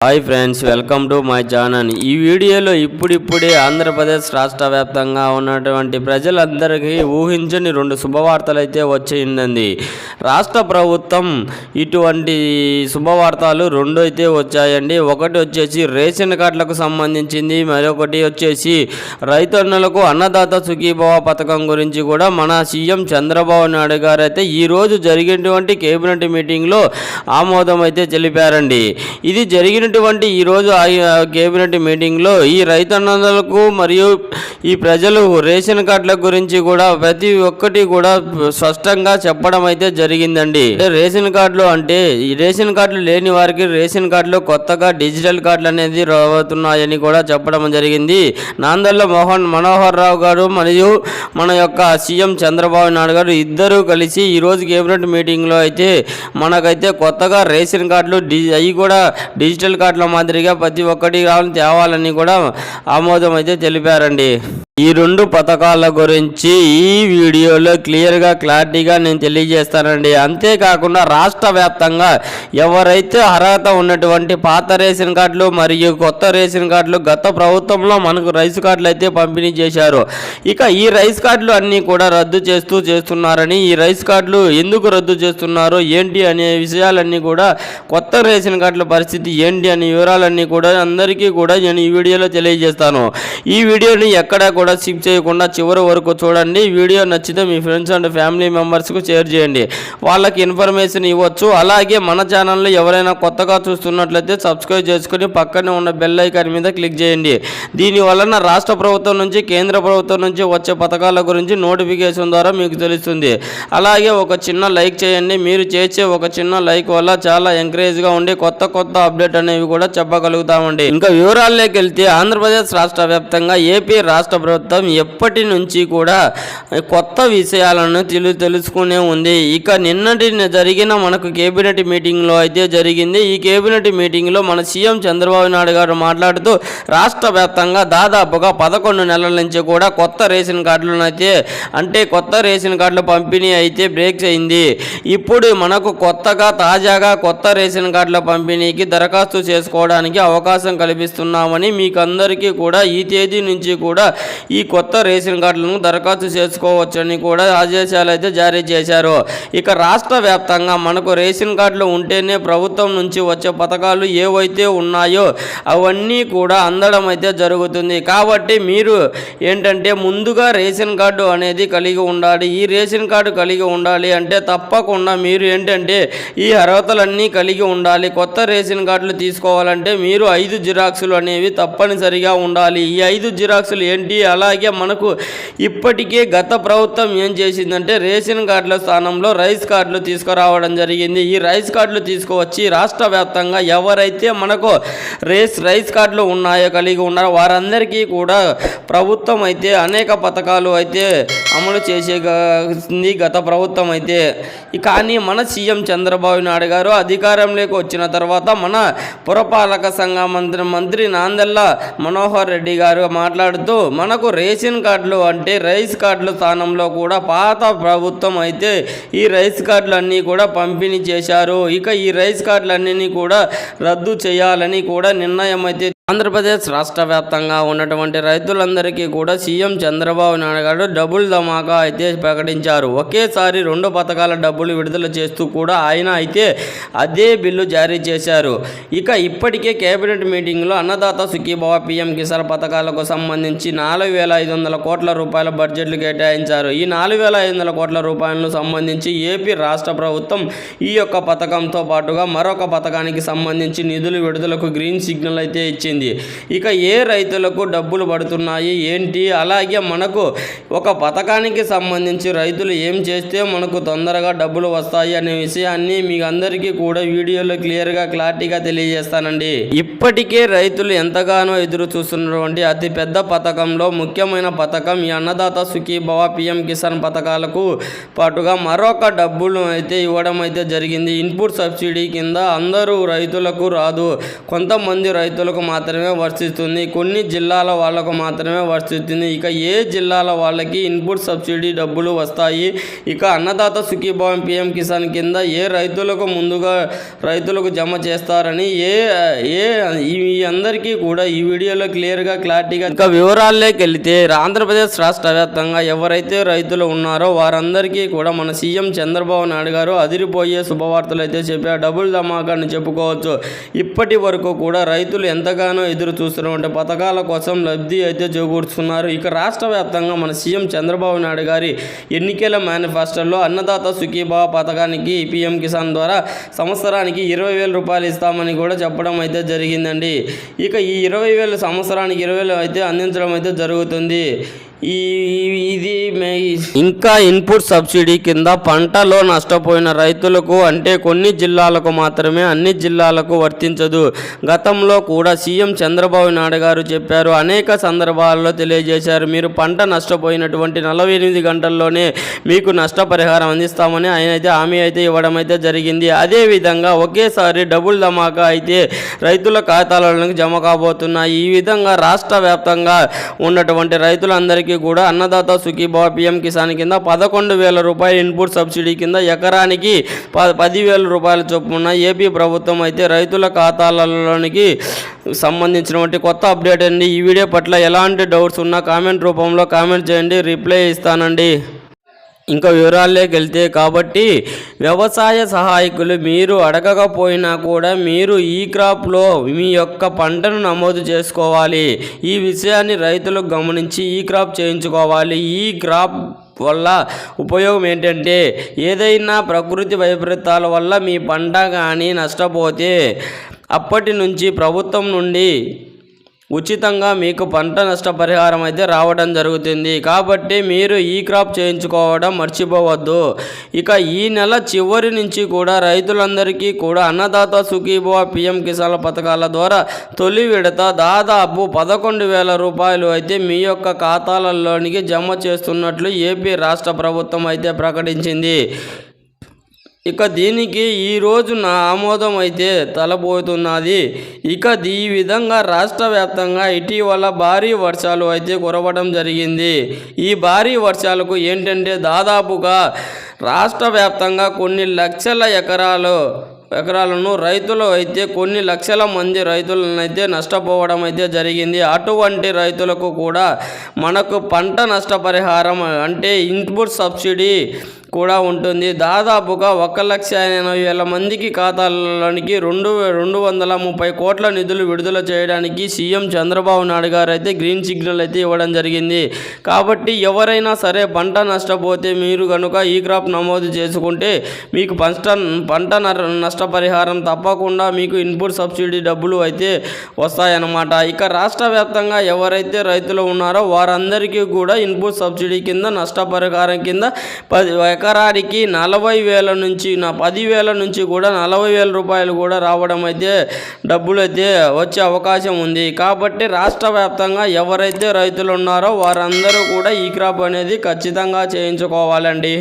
Hi friends welcome to my channel ఈ వీడియోలో ఇప్పుడిప్పుడే ఆంధ్రప్రదేశ్ రాష్ట్ర వ్యాప్తంగా ఉన్నటువంటి ప్రజలందరికీ ఊహించని రెండు శుభవార్తలు అయితే వచ్చిందండి రాష్ట్ర ప్రభుత్వం ఇటువంటి శుభవార్తలు రెండు అయితే వచ్చాయండి. ఒకటి వచ్చేసి రేషన్ కార్డులకు సంబంధించింది మరొకటి వచ్చేసి రైతన్నలకు అన్నదాత సుఖీభవ పథకం గురించి కూడా మన సీఎం చంద్రబాబు నాయుడు గారు అయితే ఈరోజు జరిగినటువంటి కేబినెట్ మీటింగ్లో ఆమోదం అయితే తెలిపారండి. ఇది జరిగిన జరిగినటువంటి ఈరోజు ఆ కేబినెట్ మీటింగ్లో ఈ రైతన్నలకు మరియు ఈ ప్రజలు రేషన్ కార్డుల గురించి కూడా ప్రతి ఒక్కటి కూడా స్పష్టంగా చెప్పడం అయితే జరిగిందండి. రేషన్ కార్డులు అంటే ఈ రేషన్ కార్డులు లేని వారికి రేషన్ కార్డులు కొత్తగా డిజిటల్ కార్డులు అనేది రాబోతున్నాయని కూడా చెప్పడం జరిగింది. నాందల్ల మోహన్ మనోహర్ రావు గారు మరియు మన యొక్క సీఎం చంద్రబాబు నాయుడు గారు ఇద్దరు కలిసి ఈ రోజు కేబినెట్ మీటింగ్లో అయితే మనకైతే కొత్తగా రేషన్ కార్డులు డి అవి కూడా డిజిటల్ కార్డుల మాదిరిగా ప్రతి ఒక్కటి కావాలని తేవాలని కూడా ఆమోదం అయితే తెలిపారండి. ఈ రెండు పథకాల గురించి ఈ వీడియోలో క్లియర్గా క్లారిటీగా నేను తెలియజేస్తానండి. అంతేకాకుండా రాష్ట్ర వ్యాప్తంగా ఎవరైతే అర్హత ఉన్నటువంటి పాత రేషన్ కార్డులు మరియు కొత్త రేషన్ కార్డులు గత ప్రభుత్వంలో మనకు రైస్ కార్డులు అయితే పంపిణీ చేశారు. ఇక ఈ రైస్ కార్డులు అన్నీ కూడా రద్దు చేస్తూ చేస్తున్నారని ఈ రైస్ కార్డులు ఎందుకు రద్దు చేస్తున్నారు ఏంటి అనే విషయాలన్నీ కూడా కొత్త రేషన్ కార్డుల పరిస్థితి ఏంటి అనే వివరాలన్నీ కూడా అందరికీ కూడా నేను ఈ వీడియోలో తెలియజేస్తాను. ఈ వీడియోని ఎక్కడా కూడా స్కిప్ చేయకుండా చివరి వరకు చూడండి. వీడియో నచ్చితే మీ ఫ్రెండ్స్ అండ్ ఫ్యామిలీ మెంబర్స్కు షేర్ చేయండి. వాళ్ళకి ఇన్ఫర్మేషన్ ఇవ్వచ్చు. అలాగే మన ఛానల్లో ఎవరైనా కొత్తగా చూస్తున్నట్లయితే సబ్స్క్రైబ్ చేసుకుని పక్కనే ఉన్న బెల్ ఐకాన్ మీద క్లిక్ చేయండి. దీని వలన రాష్ట్ర ప్రభుత్వం నుంచి కేంద్ర ప్రభుత్వం నుంచి వచ్చే పథకాల గురించి నోటిఫికేషన్ ద్వారా మీకు తెలుస్తుంది. అలాగే ఒక చిన్న లైక్ చేయండి. మీరు చేసే ఒక చిన్న లైక్ వల్ల చాలా ఎంకరేజ్గా ఉండి కొత్త కొత్త అప్డేట్ అనేవి కూడా చెప్పగలుగుతామండి. ఇంకా వివరాల్లోకి వెళ్తే ఆంధ్రప్రదేశ్ రాష్ట్ర వ్యాప్తంగా ఏపీ రాష్ట్ర ప్రభుత్వం ఎప్పటి నుంచి కూడా కొత్త విషయాలను తెలు తెలుసుకునే ఉంది. ఇక నిన్నటి జరిగిన మనకు కేబినెట్ మీటింగ్లో అయితే జరిగింది. ఈ కేబినెట్ మీటింగ్లో మన సీఎం చంద్రబాబు నాయుడు గారు మాట్లాడుతూ రాష్ట్ర వ్యాప్తంగా దాదాపుగా పదకొండు నెలల నుంచి కూడా కొత్త రేషన్ కార్డులను అయితే అంటే కొత్త రేషన్ కార్డుల పంపిణీ అయితే బ్రేక్ అయింది. ఇప్పుడు మనకు కొత్తగా తాజాగా కొత్త రేషన్ కార్డుల పంపిణీకి దరఖాస్తు చేసుకోవడానికి అవకాశం కల్పిస్తున్నామని మీకు అందరికీ కూడా ఈ తేదీ నుంచి కూడా ఈ కొత్త రేషన్ కార్డులను దరఖాస్తు చేసుకోవచ్చని కూడా ఆదేశాలు అయితే జారీ చేశారు. ఇక రాష్ట్ర వ్యాప్తంగా మనకు రేషన్ కార్డులు ఉంటేనే ప్రభుత్వం నుంచి వచ్చే పథకాలు ఏవైతే ఉన్నాయో అవన్నీ కూడా అందడం అయితే జరుగుతుంది. కాబట్టి మీరు ఏంటంటే ముందుగా రేషన్ కార్డు అనేది కలిగి ఉండాలి. ఈ రేషన్ కార్డు కలిగి ఉండాలి అంటే తప్పకుండా మీరు ఏంటంటే ఈ అర్హతలన్నీ కలిగి ఉండాలి. కొత్త రేషన్ కార్డులు తీసుకోవాలంటే మీరు ఐదు జిరాక్సులు అనేవి తప్పనిసరిగా ఉండాలి. ఈ ఐదు జిరాక్సులు ఏంటి అలాగే మనకు ఇప్పటికే గత ప్రభుత్వం ఏం చేసిందంటే రేషన్ కార్డుల స్థానంలో రైస్ కార్డులు తీసుకురావడం జరిగింది. ఈ రైస్ కార్డులు తీసుకువచ్చి రాష్ట్ర వ్యాప్తంగా ఎవరైతే మనకు రేస్ రైస్ కార్డులు ఉన్నాయో కలిగి ఉన్నారో వారందరికీ కూడా ప్రభుత్వం అయితే అనేక పథకాలు అయితే అమలు చేసేది గత ప్రభుత్వం అయితే. కానీ మన సీఎం చంద్రబాబు నాయుడు గారు అధికారంలోకి వచ్చిన తర్వాత మన పురపాలక సంఘ మంత్రి మంత్రి నాందెల్ల మనోహర్ రెడ్డి గారు మాట్లాడుతూ మన మనకు రేషన్ కార్డులు అంటే రైస్ కార్డుల స్థానంలో కూడా పాత ప్రభుత్వం అయితే ఈ రైస్ కార్డులన్నీ కూడా పంపిణీ చేశారు. ఇక ఈ రైస్ కార్డులన్నీ కూడా రద్దు చేయాలని కూడా నిర్ణయం అయితే ఆంధ్రప్రదేశ్ రాష్ట్ర వ్యాప్తంగా ఉన్నటువంటి రైతులందరికీ కూడా సీఎం చంద్రబాబు నాయుడు గారు డబుల్ ధమాకా అయితే ప్రకటించారు. ఒకేసారి రెండు పథకాల డబ్బులు విడుదల చేస్తూ కూడా ఆయన అయితే అదే బిల్లు జారీ చేశారు. ఇక ఇప్పటికే కేబినెట్ మీటింగ్లో అన్నదాత సుఖీభావ పీఎం కిసాన్ పథకాలకు సంబంధించి నాలుగు వేల ఐదు వందల కోట్ల రూపాయల బడ్జెట్లు కేటాయించారు. ఈ నాలుగు వేల ఐదు వందల కోట్ల రూపాయలను సంబంధించి ఏపీ రాష్ట్ర ప్రభుత్వం ఈ యొక్క పథకంతో పాటుగా మరొక పథకానికి సంబంధించి నిధులు విడుదలకు గ్రీన్ సిగ్నల్ అయితే ఇచ్చింది. ఇక ఏ రైతులకు డబ్బులు పడుతున్నాయి? ఏంటి? అలాగే మనకు ఒక పథకానికి సంబంధించి రైతులు ఏం చేస్తే మనకు తొందరగా డబ్బులు వస్తాయి అనే విషయాన్ని మీ అందరికీ కూడా వీడియోలో క్లియర్గా క్లారిటీగా తెలియజేస్తానండి. ఇప్పటికే రైతులు ఎంతగానో ఎదురు చూస్తున్నటువంటి అతిపెద్ద పథకంలో ముఖ్యమైన పథకం ఈ అన్నదాత సుఖీభవ పిఎం కిసాన్ పథకాలకు పాటుగా మరొక డబ్బులు అయితే ఇవ్వడం అయితే జరిగింది. ఇన్పుట్ సబ్సిడీ కింద అందరూ రైతులకు రాదు. కొంతమంది రైతులకు మాత్రం మాత్రమే వర్తిస్తుంది. కొన్ని జిల్లాల వాళ్ళకు మాత్రమే వర్తిస్తుంది. ఇక ఏ జిల్లాల వాళ్ళకి ఇన్పుట్ సబ్సిడీ డబ్బులు వస్తాయి? ఇక అన్నదాత సుఖీభావం పిఎం కిసాన్ కింద ఏ రైతులకు ముందుగా రైతులకు జమ చేస్తారని ఏ ఏ ఈ అందరికీ కూడా ఈ వీడియోలో క్లియర్గా క్లారిటీగా ఇంకా వివరాల్లోకి వెళితే ఆంధ్రప్రదేశ్ రాష్ట్ర వ్యాప్తంగా ఎవరైతే రైతులు ఉన్నారో వారందరికీ కూడా మన సీఎం చంద్రబాబు నాయుడు గారు అదిరిపోయే శుభవార్తలు అయితే చెప్పారు డబుల్ ధమాకాని చెప్పుకోవచ్చు. ఇప్పటి వరకు కూడా రైతులు ఎంతగానో ఎదురు చూస్తున్నటువంటి పథకాల కోసం లబ్ధి అయితే చేకూర్చుకున్నారు ఇక రాష్ట్ర వ్యాప్తంగా మన సీఎం చంద్రబాబు నాయుడు గారి ఎన్నికల మేనిఫెస్టోలో అన్నదాత సుఖీభావ పథకానికి పిఎం కిసాన్ ద్వారా సంవత్సరానికి ఇరవై వేల రూపాయలు ఇస్తామని కూడా చెప్పడం అయితే జరిగిందండి. ఇక ఈ ఇరవై వేలు సంవత్సరానికి ఇరవై వేలు అయితే అందించడం అయితే జరుగుతుంది. ఇది ఇంకా ఇన్పుట్ సబ్సిడీ కింద పంటలో నష్టపోయిన రైతులకు అంటే కొన్ని జిల్లాలకు మాత్రమే అన్ని జిల్లాలకు వర్తించదు. గతంలో కూడా సీఎం చంద్రబాబు నాయుడు గారు చెప్పారు. అనేక సందర్భాల్లో తెలియజేశారు. మీరు పంట నష్టపోయినటువంటి నలభై ఎనిమిది గంటల్లోనే మీకు నష్టపరిహారం అందిస్తామని ఆయన అయితే హామీ అయితే ఇవ్వడం అయితే జరిగింది. అదేవిధంగా ఒకేసారి డబుల్ ధమాకా అయితే రైతుల ఖాతాలకు జమ కాబోతున్నాయి. ఈ విధంగా రాష్ట్ర వ్యాప్తంగా ఉన్నటువంటి రైతులందరికీ కూడా అన్నదాత సుఖీభావ పిఎం కిసాన్ కింద పదకొండు వేల రూపాయల ఇన్పుట్ సబ్సిడీ కింద ఎకరానికి ప పదివేల రూపాయల చొప్పున ఏపీ ప్రభుత్వం అయితే రైతుల ఖాతాలలోనికి సంబంధించినటువంటి కొత్త అప్డేట్ అండి. ఈ వీడియో పట్ల ఎలాంటి డౌట్స్ ఉన్నా కామెంట్ రూపంలో కామెంట్ చేయండి. రిప్లై ఇస్తానండి. ఇంకా వివరాల్లోకి వెళ్తే కాబట్టి వ్యవసాయ సహాయకులు మీరు అడగకపోయినా కూడా మీరు ఈ క్రాప్లో మీ యొక్క పంటను నమోదు చేసుకోవాలి. ఈ విషయాన్ని రైతులు గమనించి ఈ క్రాప్ చేయించుకోవాలి. ఈ క్రాప్ వల్ల ఉపయోగం ఏంటంటే ఏదైనా ప్రకృతి వైపరీత్యాల వల్ల మీ పంట కానీ నష్టపోతే అప్పటి నుంచి ప్రభుత్వం నుండి ఉచితంగా మీకు పంట నష్టపరిహారం అయితే రావడం జరుగుతుంది. కాబట్టి మీరు ఈ క్రాప్ చేయించుకోవడం మర్చిపోవద్దు. ఇక ఈ నెల చివరి నుంచి కూడా రైతులందరికీ కూడా అన్నదాత సుఖీభవ పిఎం కిసాన్ పథకాల ద్వారా తొలి విడత దాదాపు పదకొండు వేల రూపాయలు అయితే మీ యొక్క ఖాతాలలోనికి జమ చేస్తున్నట్లు ఏపీ రాష్ట్ర ప్రభుత్వం అయితే ప్రకటించింది. ఇక దీనికి ఈ రోజు నా ఆమోదం అయితే ఇక ఈ విధంగా రాష్ట్ర వ్యాప్తంగా ఇటీవల భారీ వర్షాలు అయితే కురవడం జరిగింది. ఈ భారీ వర్షాలకు ఏంటంటే దాదాపుగా రాష్ట్ర వ్యాప్తంగా కొన్ని లక్షల ఎకరాలు ఎకరాలను రైతులు అయితే కొన్ని లక్షల మంది రైతులను అయితే నష్టపోవడం అయితే జరిగింది. అటువంటి రైతులకు కూడా మనకు పంట నష్టపరిహారం అంటే ఇన్పుట్ సబ్సిడీ కూడా ఉంటుంది. దాదాపుగా ఒక లక్ష ఎనభై వేల మందికి ఖాతాలోనికి రెండు రెండు వందల ముప్పై కోట్ల నిధులు విడుదల చేయడానికి సీఎం చంద్రబాబు నాయుడు గారు అయితే గ్రీన్ సిగ్నల్ అయితే ఇవ్వడం జరిగింది. కాబట్టి ఎవరైనా సరే పంట నష్టపోతే మీరు కనుక ఈ క్రాప్ నమోదు చేసుకుంటే మీకు పంట పంట నష్టపరిహారం తప్పకుండా మీకు ఇన్పుట్ సబ్సిడీ డబ్బులు అయితే వస్తాయన్నమాట. ఇక రాష్ట్ర వ్యాప్తంగా ఎవరైతే రైతులు ఉన్నారో వారందరికీ కూడా ఇన్పుట్ సబ్సిడీ కింద నష్టపరిహారం కింద పది ఎకరానికి నలభై వేల నుంచి నా పదివేల నుంచి కూడా నలభై వేల రూపాయలు కూడా రావడం అయితే డబ్బులు అయితే వచ్చే అవకాశం ఉంది. కాబట్టి రాష్ట్ర వ్యాప్తంగా ఎవరైతే రైతులు ఉన్నారో వారందరూ కూడా ఈ క్రాప్ అనేది ఖచ్చితంగా చేయించుకోవాలండి.